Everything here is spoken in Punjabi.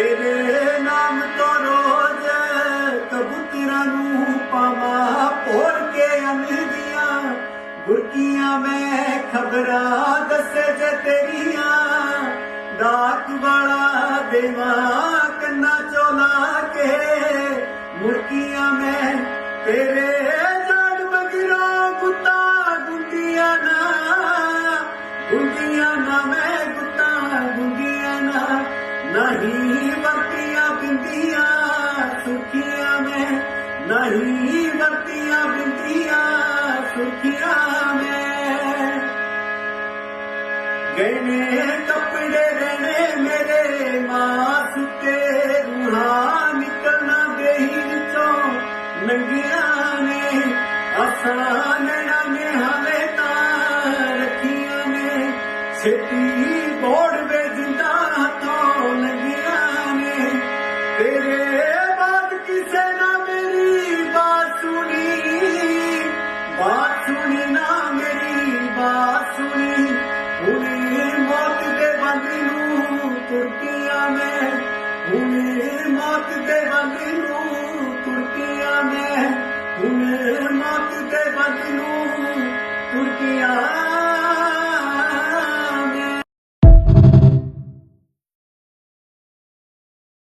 ਤੇਰੇ ਨਾਮ ਤੋਂ ਰੋਜ਼ ਕਬੂਤਰਾਂ ਨੂੰ ਪਾਵਾਂ ਪੋਰ ਕੇ ਅਨਦੀਆਂ ਗੁਰਕੀਆਂ ਮੈਂ ਖਬਰਾਂ ਦੱਸ ਜੇ ਤੇਰੀਆਂ। ਦਾਤ ਵਾਲਾ ਦੇਵਾ, ਕੰਨਾ ਚੋਂ ਲਾ ਕੇ ਮੁਰਕੀਆਂ ਮੈਂ ਤੇਰੇ ਜੜ ਮਗਰੋਂ ਗੁੱਤਾ ਗੁੰਦੀਆਂ ਨਾ ਗੁੰਦੀਆਂ ਨਾ ਮੈਂ ਬਿੰਦੀਆਂ ਸੁਖੀਆਂ ਮੈਂ ਨਹੀਂ ਵਰਤੀਆਂ, ਬਿੰਦੀਆਂ ਸੁਖੀਆਂ ਮੈਂ। ਗਹਿਣੇ ਕੱਪੜੇ ਰਹਿਣੇ ਮੇਰੇ ਮਾਸ ਤੇ, ਰੂਹਾਂ ਨਿਕਲਣਾ ਦੇਹੀ ਵਿੱਚੋਂ ਨੰਗੀਆਂ ਨੇ। ਆਸਾਂ ਨੈਣਾ ਨੇ ਹਾਲੇ ਤਾਂ ਰੱਖੀਆਂ ਨੇ, ਛੇਤੀ ਬੋੜ ਤੇਰੇ ਬਾਅਦ ਕਿਸੇ ਨਾ ਮੇਰੀ ਬਾਤ ਸੁਣੀ। ਬਾਤ ਸੁਣੀ ਨਾ ਮੇਰੀ, ਬਾਤ ਸੁਣੀ। ਹੁਣੇ ਮੌਤ ਦੇ ਬੰਦੀ ਨੂੰ ਤੁਰਕੀਆਂ ਮੈਂ। ਹੁਣੇ ਮੌਤ ਦੇ ਬੰਦੀ ਨੂੰ ਤੁਰਕੀਆਂ ਮੈਂ। ਹੁਣੇ ਮੌਤ ਦੇ ਬੰਦੀ